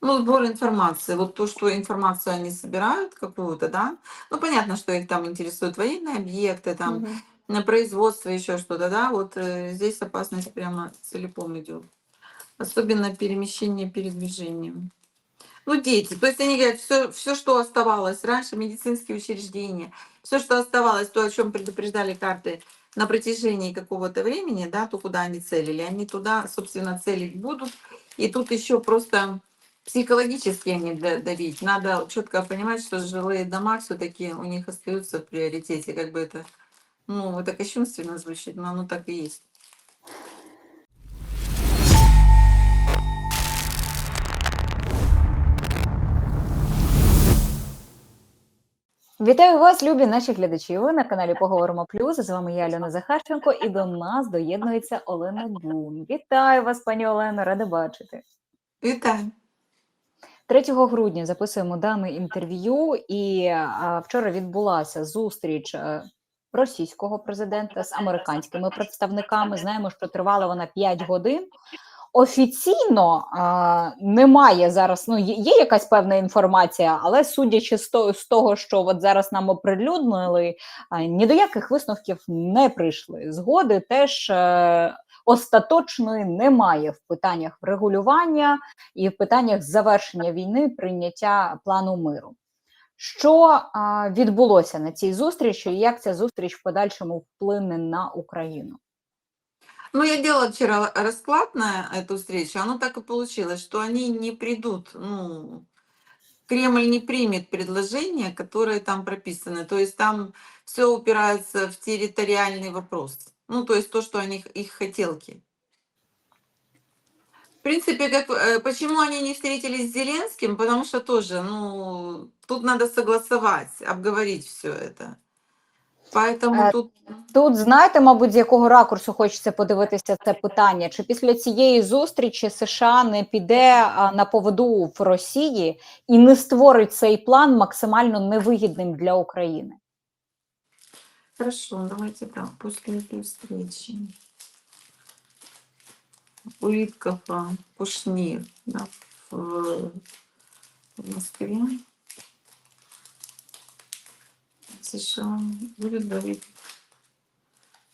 Ну, сбор информации. Вот то, что информацию они собирают какую-то, да. Ну, понятно, что их там интересуют военные объекты, там, Мгм. на производство, еще что-то, да. Вот э, здесь опасность прямо целиком идет. Особенно перемещение передвижением. Ну, дети. То есть они говорят, все, все, что оставалось раньше, медицинские учреждения, все, что оставалось, то, о чем предупреждали карты на протяжении какого-то времени, да, то, куда они целили, они туда, собственно, целить будут. И тут еще просто психологически они да- давить. Надо четко понимать, что жилые дома все-таки у них остаются в приоритете. Как бы это, ну, это кощунственно звучит, но оно так и есть. Вітаю вас, любі наші глядачі. Ви на каналі Поговоримо Плюс. З вами я Альона Захарченко, і до нас доєднується Олена Бун. Вітаю вас, пані Олено, рада бачити. Вітаю. 3 грудня записуємо дане інтерв'ю, і а, вчора відбулася зустріч е, російського президента з американськими представниками. Знаємо, що тривала вона 5 годин. Офіційно а, немає зараз. Ну є, якась певна інформація, але судячи з того, з того, що от зараз нам оприлюднили, а, ні до яких висновків не прийшли. Згоди теж е, остаточної немає в питаннях врегулювання і в питаннях завершення війни, прийняття плану миру. Що а, відбулося на цій зустрічі, і як ця зустріч в подальшому вплине на Україну? Ну, я делала вчера расклад на эту встречу. Оно так и получилось, что они не придут, ну, Кремль не примет предложения, которые там прописаны. То есть там все упирается в территориальный вопрос. Ну, то есть то, что они, их хотелки. В принципе, как, э, почему они не встретились с Зеленским? Потому что тоже, ну, тут надо согласовать, обговорить все это. Поэтому Э, тут... Тут знаєте, мабуть, з якого ракурсу хочеться подивитися це питання? Чи після цієї зустрічі США не піде а, на поводу в Росії і не створить цей план максимально невигідним для України? Хорошо, давайте так, после этой встречи. Улиткова, Кушнир, да, в, в Москве. США будет давить.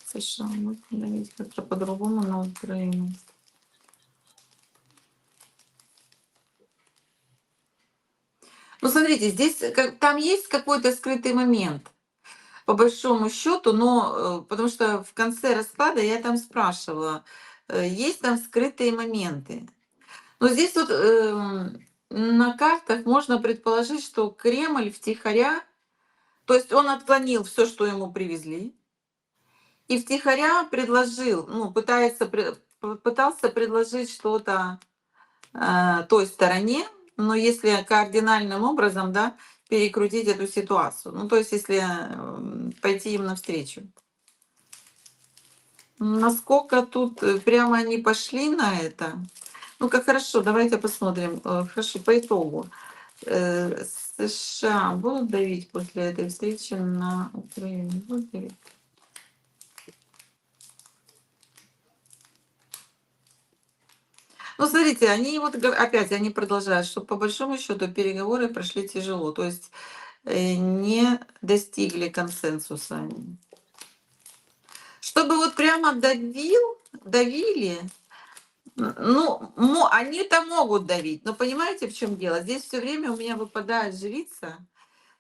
США будет давить как-то по-другому на Украину. Ну, смотрите, здесь как, там есть какой-то скрытый момент по большому счету, но э, потому что в конце расклада я там спрашивала, э, есть там скрытые моменты. Но здесь вот эм, на картах можно предположить, что Кремль втихаря, то есть он отклонил все, что ему привезли, и втихаря предложил, ну, пытается, пытался предложить что-то э, той стороне, но если кардинальным образом, да, перекрутить эту ситуацию. Ну, то есть, если пойти им навстречу. Насколько тут э, прямо они пошли на это? Ну, как хорошо, давайте посмотрим. Э, Хорошо, по итогу. Э, США будут давить после этой встречи на Украину? Будут давить? Ну, смотрите, они вот опять, они продолжают, что по большому счету переговоры прошли тяжело, то есть э, не достигли консенсуса. они. Чтобы вот прямо давил, давили, ну, мо- они-то могут давить, но понимаете, в чем дело? Здесь все время у меня выпадает жрица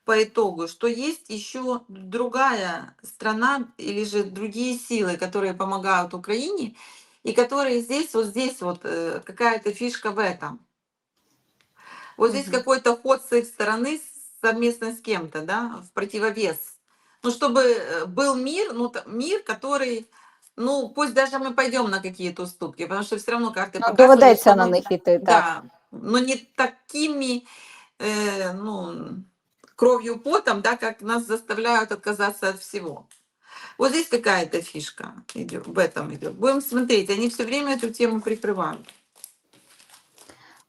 по итогу, что есть еще другая страна или же другие силы, которые помогают Украине, и которые здесь, вот здесь вот э, какая-то фишка в этом. Вот здесь Мгм. какой-то ход с их стороны совместно с кем-то, да, в противовес. Ну, чтобы э, был мир, ну, мир, который, ну, пусть даже мы пойдем на какие-то уступки, потому что все равно карты Ну, показывают, доведеться на них іти, так. да, но не такими, э, ну, кровью потом, да, как нас заставляют отказаться от всего. Вот здесь какая-то фишка идет, в этом идет. Будем смотреть, они все время эту тему прикрывают.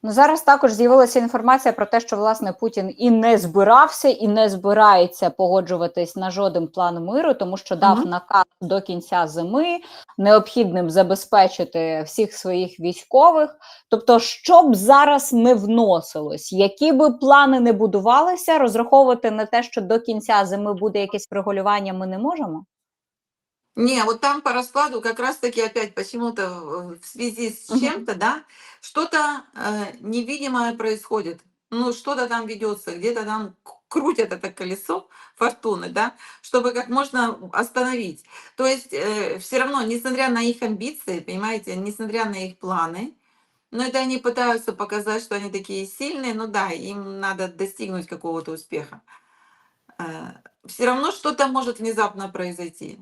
Ну зараз також з'явилася інформація про те, що власне Путін і не збирався, і не збирається погоджуватись на жоден план миру, тому що дав Мгм. наказ до кінця зими необхідним забезпечити всіх своїх військових. Тобто, що б зараз не вносилось, які би плани не будувалися, розраховувати на те, що до кінця зими буде якесь врегулювання, ми не можемо. Не, вот там по раскладу как раз-таки опять почему-то в в связи с чем-то, да, что-то э, невидимое происходит. Ну, что-то там ведется, где-то там крутят это колесо фортуны, да, чтобы как можно остановить. То есть все равно, несмотря на их амбиции, понимаете, несмотря на их планы, но это они пытаются показать, что они такие сильные, ну да, им надо достигнуть какого-то успеха. Все равно что-то может внезапно произойти.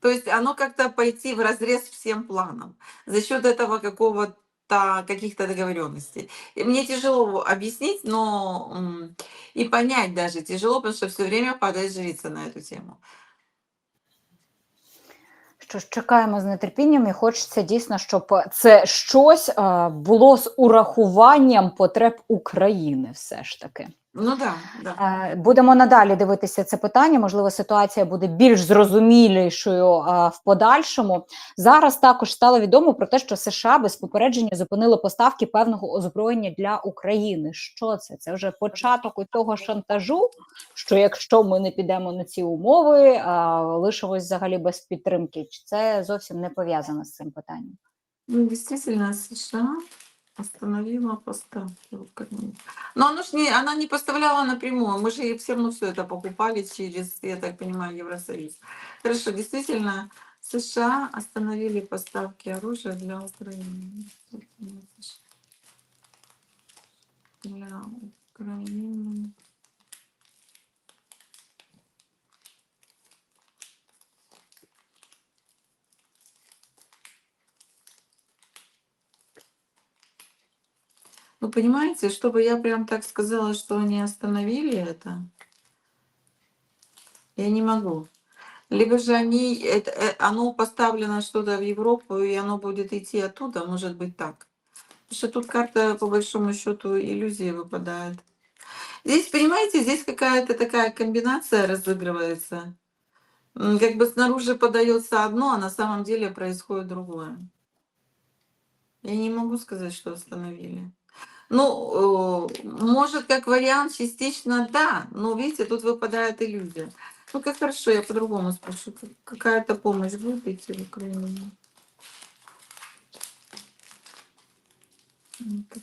То есть оно как-то пойти в разрез всем планам за счет этого какого-то каких-то договоренностей. И мне тяжело объяснить, но м, и понять даже тяжело, потому что все время падает жрица на эту тему. Що ж, чекаємо з нетерпінням, і хочеться дійсно, щоб це щось е, було з урахуванням потреб України, все ж таки. Ну да, да. Е, Будемо надалі дивитися це питання. Можливо, ситуація буде більш зрозумілішою е, в подальшому. Зараз також стало відомо про те, що США без попередження зупинили поставки певного озброєння для України. Що це? Це вже початок того шантажу. Що якщо ми не підемо на ці умови, е, лишимось взагалі без підтримки. Чи це зовсім не пов'язано з цим питанням? Ну, действительно, США остановила поставки. Но оно ж не, она не поставляла напрямую. Мы же все равно все это покупали через, я так понимаю, Евросоюз. Хорошо, действительно, США остановили поставки оружия для Украины. Для Украины. Ну, понимаете, чтобы я прям так сказала, что они остановили это, я не могу. Либо же они, это, э, оно поставлено что-то в Европу, и оно будет идти оттуда, может быть так. Потому что тут карта, по большому счету, иллюзии выпадает. Здесь, понимаете, здесь какая-то такая комбинация разыгрывается. Как бы снаружи подается одно, а на самом деле происходит другое. Я не могу сказать, что остановили. Ну, э, может, как вариант, частично да, но видите, тут выпадает иллюзия. Ну, как хорошо, я по-другому спрошу. Как- Какая-то помощь будет идти в Украину? В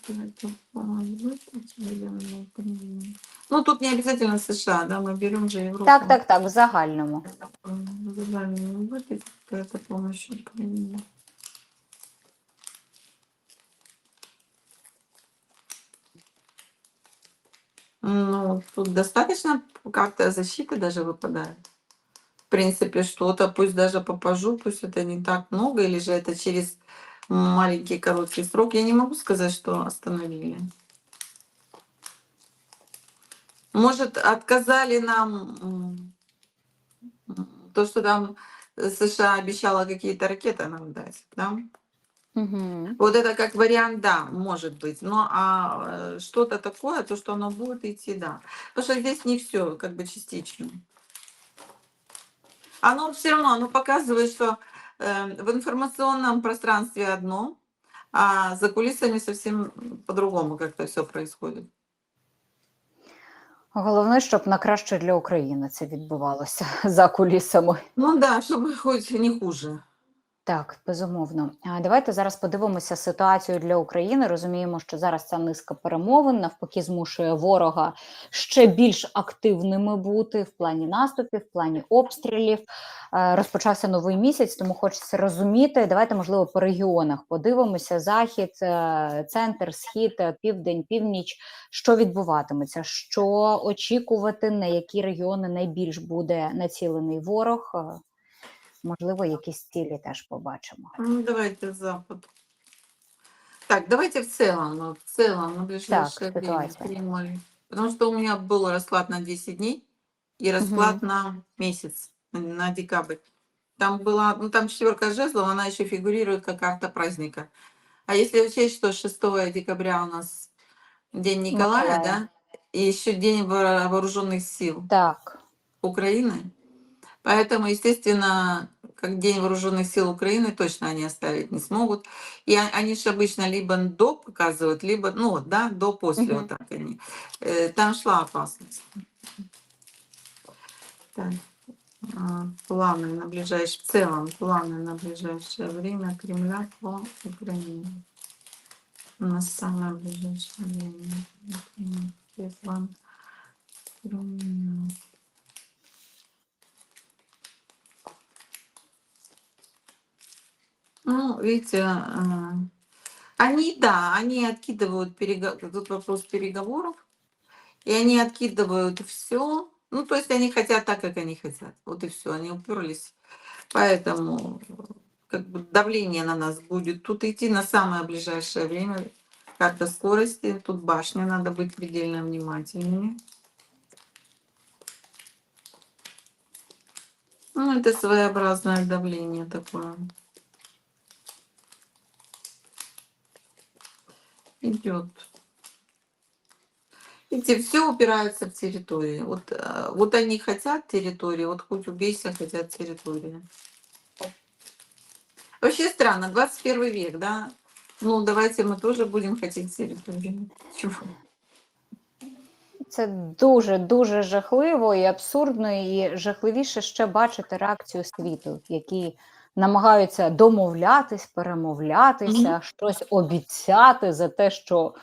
Украину? Ну, тут не обязательно США, да, мы берем же Европу. Так, так, так, в загальному. Глобально не будет какая-то помощь Украине. Ну, тут достаточно как-то защиты даже выпадает. В принципе, что-то, пусть даже попажу, пусть это не так много, или же это через маленький короткий срок. Я не могу сказать, что остановили. Может, отказали нам то, что там э, США обещала какие-то ракеты нам дать, да? Угу. Вот это как вариант, да, может быть. Но а э, что-то такое, то, что оно будет идти, да. Потому что здесь не все, как бы частично. Оно все равно, оно показывает, что э, в информационном пространстве одно, а за кулисами совсем по-другому как-то все происходит. Головне, щоб на краще для України це відбувалося за кулісами. Ну да, чтобы хоть не хуже. Так, безумовно. Давайте зараз подивимося ситуацію для України. Розуміємо, що зараз ця низка перемовин навпаки змушує ворога ще більш активними бути в плані наступів, в плані обстрілів. Розпочався новий місяць, тому хочеться розуміти. Давайте, можливо, по регіонах подивимося: захід, е, центр, схід, е, південь, північ. Що відбуватиметься? Що очікувати, на які регіони найбільш буде націлений ворог? Е, Можливо, якісь цілі теж побачимо. Ну, давайте Запад. Так, давайте в целом, ну, в целом, на ближайшее Так, время ситуация. Кремль. Потому что у меня был расклад на 10 дней и расклад на месяц, на- на декабрь. Там была, ну там четверка жезлов, она еще фигурирует как карта праздника. А если учесть, что 6 декабря у нас День Николая, Миколая. да? И еще День воора- вооруженных сил Так. Украины. Поэтому, естественно, как День вооруженных сил Украины точно они оставить не смогут. И о- они же обычно либо до показывают, либо, ну, да, до, после, вот так они. Э, Там шла опасность. Так. а, Планы на ближайшее, в целом, планы на ближайшее время Кремля по Украине. На самое ближайшее время. План Кремля. Ну, видите, а, они, да, они откидывают переговоры, тут вопрос переговоров, и они откидывают все. Ну, то есть они хотят так, как они хотят. Вот и все, они уперлись. Поэтому как бы давление на нас будет тут идти на самое ближайшее время. Карта скорости, тут башня, надо быть предельно внимательными. Ну, это своеобразное давление такое. Идет. Видите, все упирается в территории. Вот, э, вот они хотят территории, вот хоть убейся, хотят территории. Вообще странно, 21 век, да? Ну, давайте мы тоже будем хотеть территории. Чего? Це дуже дуже жахливо і абсурдно, і жахливіше ще бачити реакцію світу, які намагаються домовлятись, перемовлятися, Мгм. щось обіцяти за те, що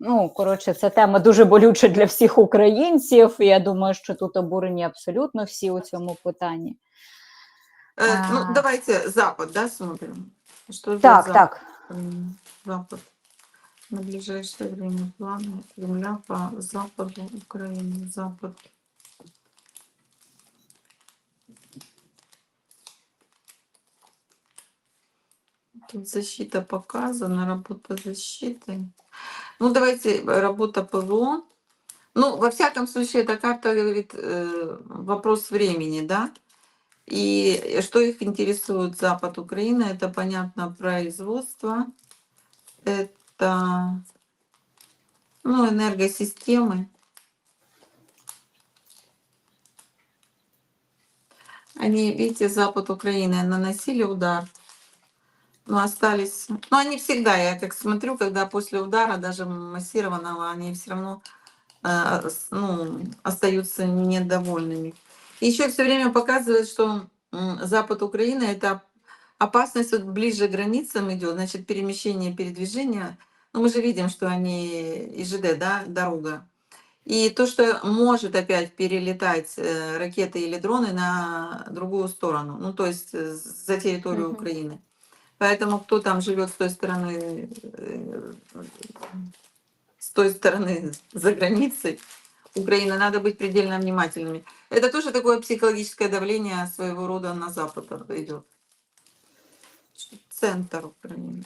ну коротше, це тема дуже болюча для всіх українців. І я думаю, що тут обурені абсолютно всі у цьому питанні. Э, А. ну, давайте Запад, да, смотрим. Что за Так, Запад? так. М, Запад. На ближайшее время планы Кремля по западу Украины. Запад. Тут защита показана, работа защиты. Ну, давайте э, работа ПВО. Ну, во всяком случае, эта карта говорит э, вопрос времени, да? И что их интересует Запад Украины, это, понятно, производство, это ну, энергосистемы. Они, видите, Запад Украины наносили удар, но остались... Ну, они всегда, я как смотрю, когда после удара, даже массированного, они все равно э, ну, остаются недовольными. Еще все время показывает, что Запад Украины это опасность вот ближе к границам идет, значит, перемещение, передвижение. Ну, мы же видим, что они ИЖД, да, дорога. И то, что может опять перелетать э, ракеты или дроны на другую сторону, ну, то есть э, за территорию Мгм. Украины. Поэтому кто там живет с той стороны, э, с той стороны за границей Украины, надо быть предельно внимательными. Это тоже такое психологическое давление своего рода на Запад идет. Центр Украины.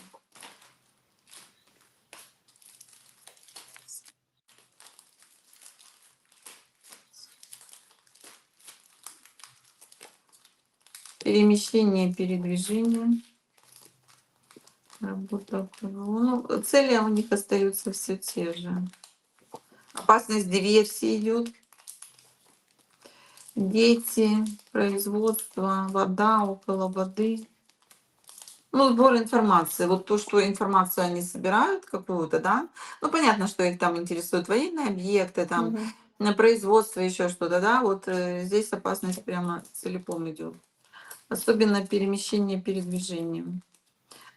Перемещение, передвижение. Работа. Ну, цели у них остаются все те же. Опасность диверсии идет. Дети, производство, вода, около воды. Ну, сбор информации. Вот то, что информацию они собирают какую-то, да. Ну, понятно, что их там интересуют военные объекты, там Мгм. на производство, еще что-то, да. Вот э, здесь опасность прямо целиком идет. Особенно перемещение, передвижение.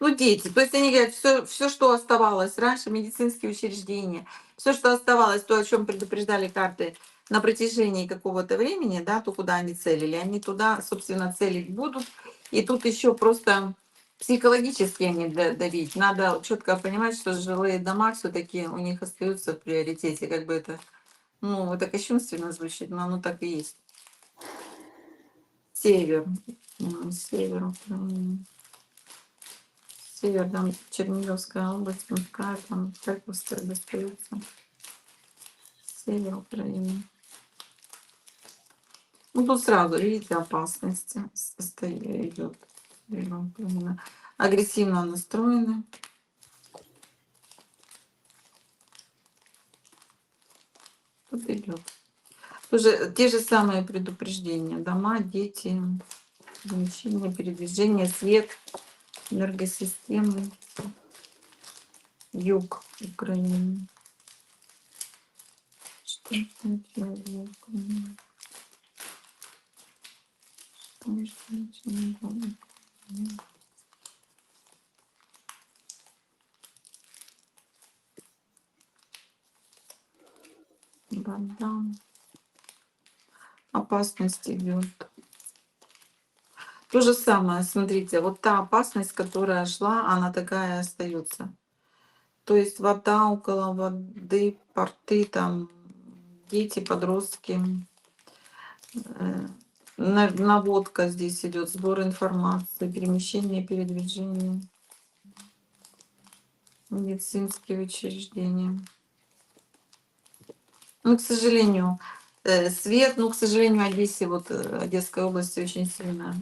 Ну, дети. То есть они говорят, все, все, что оставалось раньше, медицинские учреждения, все, что оставалось, то, о чем предупреждали карты на протяжении какого-то времени, да, то, куда они целили, они туда, собственно, целить будут. И тут еще просто психологически они да- давить. Надо четко понимать, что жилые дома все-таки у них остаются в приоритете. Как бы это, ну, это кощунственно звучит, но оно так и есть. Север. Север Украины. Север, там Черниговская область, Муская, там Харьковская достается. Север Украины. Ну, тут сразу, видите, опасности идет. Агрессивно настроены. Тут идет. Тоже те же самые предупреждения. Дома, дети, перемещение, передвижение, свет, энергосистемы, юг Украины. Что такое юг Украины? Что значит юг Украины? Вода. Опасность идет. То же самое, смотрите, вот та опасность, которая шла, она такая и остается. То есть вода около воды, порты, там дети, подростки, э, на- наводка здесь идет, сбор информации, перемещение, передвижение, медицинские учреждения. Ну, к сожалению, э, свет, ну, к сожалению, Одессе, вот э, Одесской области очень сильно.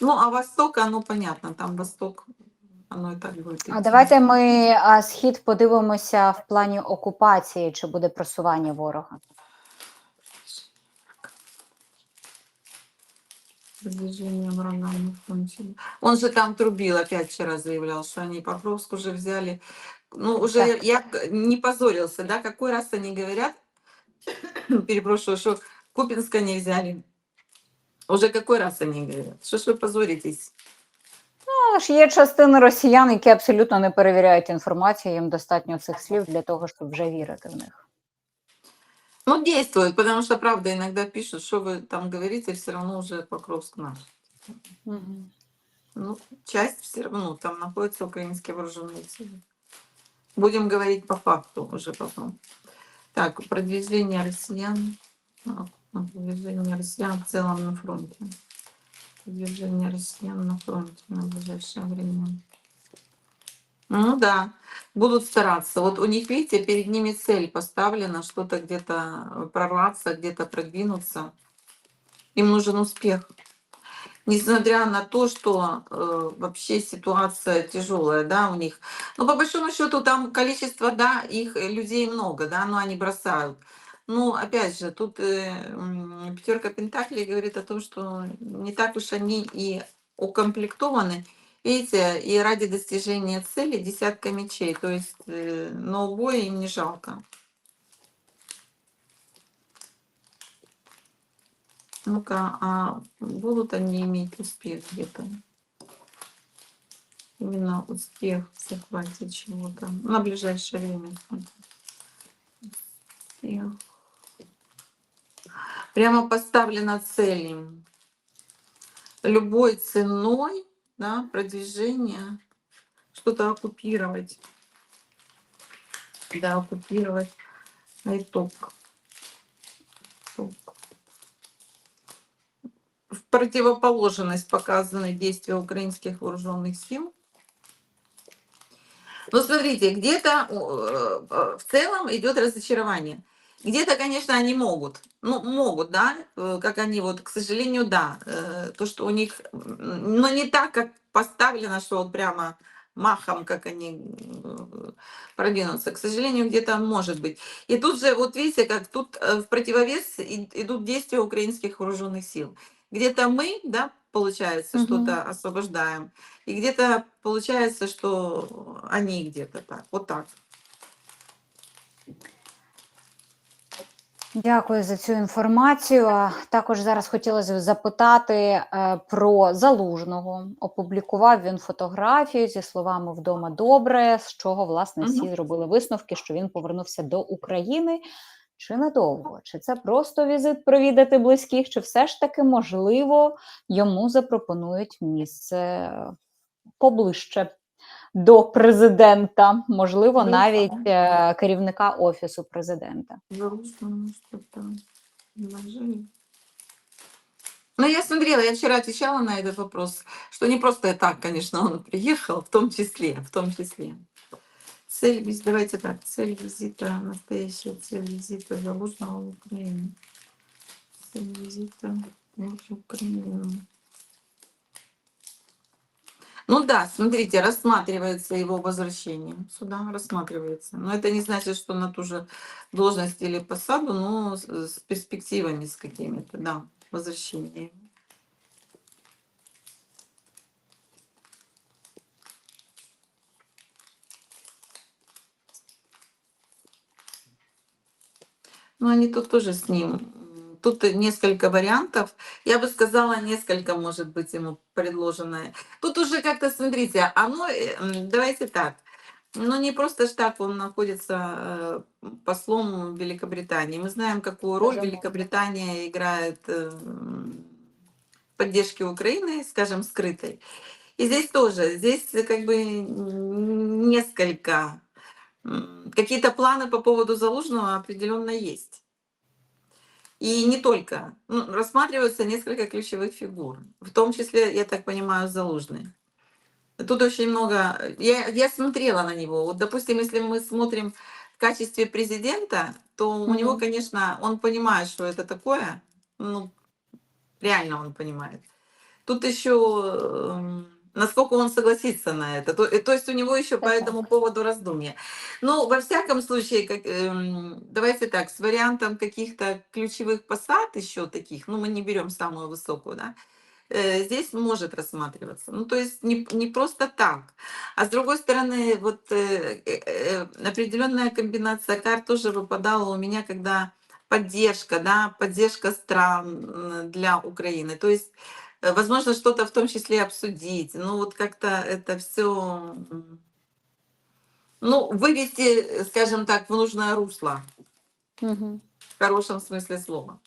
Ну, а Восток, оно понятно, там Восток, оно и так будет. А идти. давайте ми а, схід подивимося в плані окупації, чи буде просування ворога. Продвижение врага на фронте. Он же там трубил, опять вчера заявлял, что они Покровск уже взяли. Ну, уже Так. я к- не позорился, да, какой раз они говорят, перепрошую, что Купинска не взяли. Уже какой раз они говорят? Что ж вы позоритесь? Ну, ж є частина росіян, які абсолютно не перевіряють інформацію, їм достатньо цих слів для того, щоб вже вірити в них. Ну, действуют, потому что, правда, иногда пишут, что вы там говорите, все равно уже Покровск наш. Ну, часть все равно там находятся украинские вооруженные силы. Будем говорить по факту уже потом. Так, продвижение россиян. Продвижение россиян в целом на фронте. Продвижение россиян на фронте на ближайшее время. Ну да, будут стараться. Вот у них, видите, перед ними цель поставлена, что-то где-то прорваться, где-то продвинуться. Им нужен успех несмотря на то, что э, вообще ситуация тяжелая, да, у них. Но по большому счету там количество, да, их людей много, да, но они бросают. Ну, опять же, тут э, пятерка Пентаклей говорит о том, что не так уж они и укомплектованы. Видите, и ради достижения цели десятка мечей, то есть э, но убоя им не жалко. Ну-ка, а будут они иметь успех где-то? Именно успех в захвате чего-то на ближайшее время. Успех. Прямо поставлена цель. Любой ценой да, продвижения что-то оккупировать. Да, оккупировать. А итог. В противоположность показаны действия украинских вооруженных сил. Но смотрите, где-то э, в целом идет разочарование. Где-то, конечно, они могут. Ну, могут, да, э, как они вот, к сожалению, да. э, То, что у них, но не так, как поставлено, что вот прямо махом, как они э, продвинутся. К сожалению, где-то может быть. И тут же, вот видите, как тут в противовес идут действия украинских вооруженных сил. Где-то мы, да, получается, что-то освобождаем, и где-то получается, что они где-то так, вот так. Дякую за цю інформацію. Також зараз хотілося запитати е, про залужного. Опублікував він фотографію зі словами вдома добре, з чого власне всі зробили висновки, що він повернувся до України. Чи надовго? Чи це просто візит провідати близьких, чи все ж таки можливо йому запропонують місце поближче до президента, можливо, Ну, навіть так. е, керівника офісу президента? Заручному что-то вложили. Ну, я смотрела, я вчера отвечала на этот вопрос, что не просто так, конечно, он приехал, в том числе, в том числе. Цель, виз- давайте так, цель визита, настоящая цель визита Залужного в Украину. Цель визита в Украину. Ну да, смотрите, рассматривается его возвращение сюда, рассматривается. Но это не значит, что на ту же должность или посаду, но с, перспективами с какими-то, да, возвращение. Ну, они тут тоже с ним. Тут несколько вариантов. Я бы сказала, несколько, может быть, ему предложено. Тут уже как-то, смотрите, оно, э, давайте так, ну не просто ж так он находится э, послом Великобритании. Мы знаем, какую роль. Великобритания играет э, в поддержке Украины, скажем, скрытой. И здесь тоже, здесь как бы несколько, какие-то планы по поводу Залужного определенно есть. И не только. Ну, рассматриваются несколько ключевых фигур, в том числе, я так понимаю, Залужный. Тут очень много. э, Я, я смотрела на него. Вот, допустим, если мы смотрим в качестве президента, то у него, Мгм. конечно, он понимает, что это такое. Ну, реально он понимает. Тут еще эм, насколько он согласится на это. То, э, то есть у него еще по этому поводу раздумья. Ну, во всяком случае, как, эм, давайте так, с вариантом каких-то ключевых посад еще таких, ну, мы не берем самую высокую, да, э, здесь может рассматриваться. Ну, то есть не, не просто так. А с другой стороны, вот э, э, э, определенная комбинация карт тоже выпадала у меня, когда поддержка, да, поддержка стран для Украины. То есть, возможно, что-то в том числе обсудить. Ну, вот как-то это все, ну, вывести, э, скажем так, в нужное русло, Мгм. в хорошем смысле слова.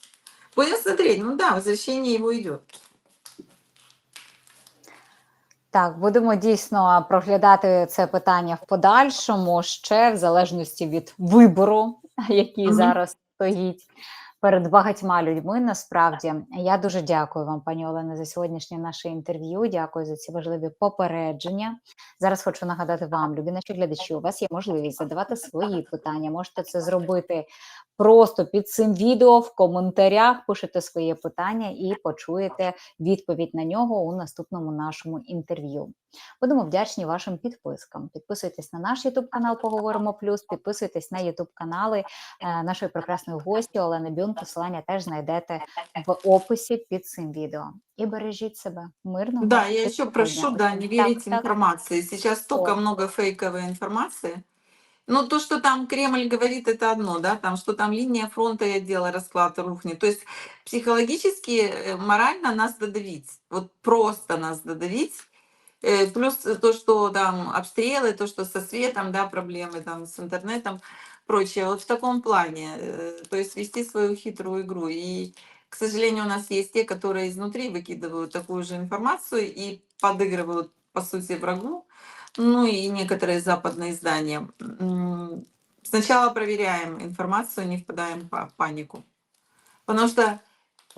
Будем смотреть, ну да, возвращение его идет. Так, будемо дійсно проглядати це питання в подальшому ще в залежності від вибору, який Мгм. зараз стоїть перед багатьма людьми. Насправді я дуже дякую вам, пані Олено, за сьогоднішнє наше інтерв'ю. Дякую за ці важливі попередження. Зараз хочу нагадати вам, любі наші глядачі, у вас є можливість задавати свої питання. Можете це зробити просто під цим відео в коментарях. Пишете своє питання і почуєте відповідь на нього у наступному нашому інтерв'ю. Будемо вдячні вашим підпискам. Підписуйтесь на наш Ютуб канал Поговоримо Плюс. Підписуйтесь на Ютуб канали е, нашої прекрасної гості Олени Бюн. Посилання теж знайдете в описі під цим відео. І бережіть себе мирного. Да, я тихого еще дня. прошу, да, не Так, верить так. информации. Сейчас столько О. много фейковой информации. Ну, то, что там Кремль говорит, это одно, да, там, что там линия фронта и отдела расклад рухнет. То есть психологически, э, морально нас додавить, вот просто нас додавить. Э, Плюс то, что там обстрелы, то, что со светом, да, проблемы там с интернетом, прочее. Вот в таком плане, э, то есть вести свою хитрую игру. И, к сожалению, у нас есть те, которые изнутри выкидывают такую же информацию и подыгрывают, по сути, врагу. Ну и некоторые западные издания. Сначала проверяем информацию, не впадаем в па- панику. Потому что,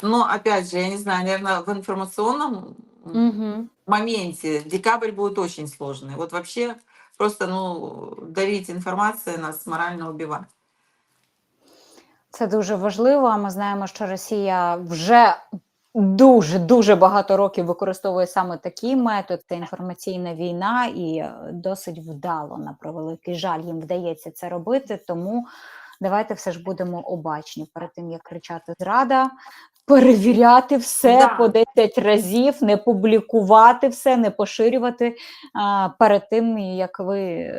ну, опять же, я не знаю, наверное, в информационном Мгм. моменте декабрь будет очень сложный. Вот вообще просто, ну, давить информацией нас морально убивать. Це дуже важливо. А Ми знаємо, що Росія вже дуже дуже багато років використовує саме такий метод. Це інформаційна війна, і е, досить вдало на превеликий жаль їм вдається це робити. Тому давайте все ж будемо обачні перед тим, як кричати зрада. Перевіряти все Да. по 10 разів, не публікувати все, не поширювати а, перед тим, як ви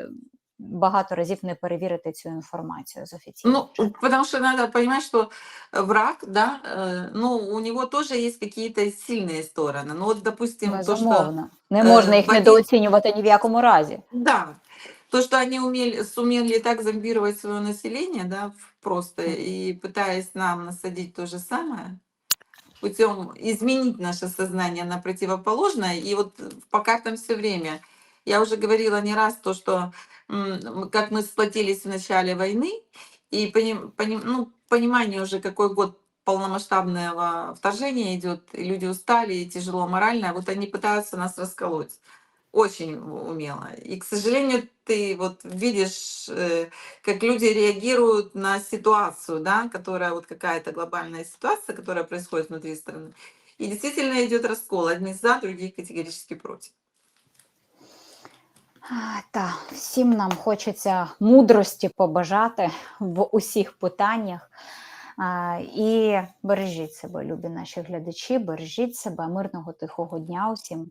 багато разів не перевірите цю інформацію з офіційного Ну, потому что надо понимать, что враг, да, э, ну, у него тоже есть какие-то сильные стороны. Ну, вот, допустим, то, что Безумовно. Не е, можна їх вводіть- недооцінювати ні в якому разі. Да. То, что они умели, сумели так зомбировать свое население, да, в- просто, и пытаясь нам насадить то же самое, путем изменить наше сознание на противоположное, и вот по картам все время. Я уже говорила не раз то, что как мы сплотились в начале войны, и поним- поним- ну, понимание уже, какой год полномасштабного вторжения идет, люди устали, и тяжело морально, вот они пытаются нас расколоть очень умело. И, к сожалению, ты вот видишь, э, как люди реагируют на ситуацию, да, которая вот какая-то глобальная ситуация, которая происходит внутри страны. И действительно идет раскол. Одни за, другие категорически против. А, Та всім нам хочеться мудрості побажати в усіх питаннях. А, І бережіть себе, любі наші глядачі, бережіть себе, мирного тихого дня усім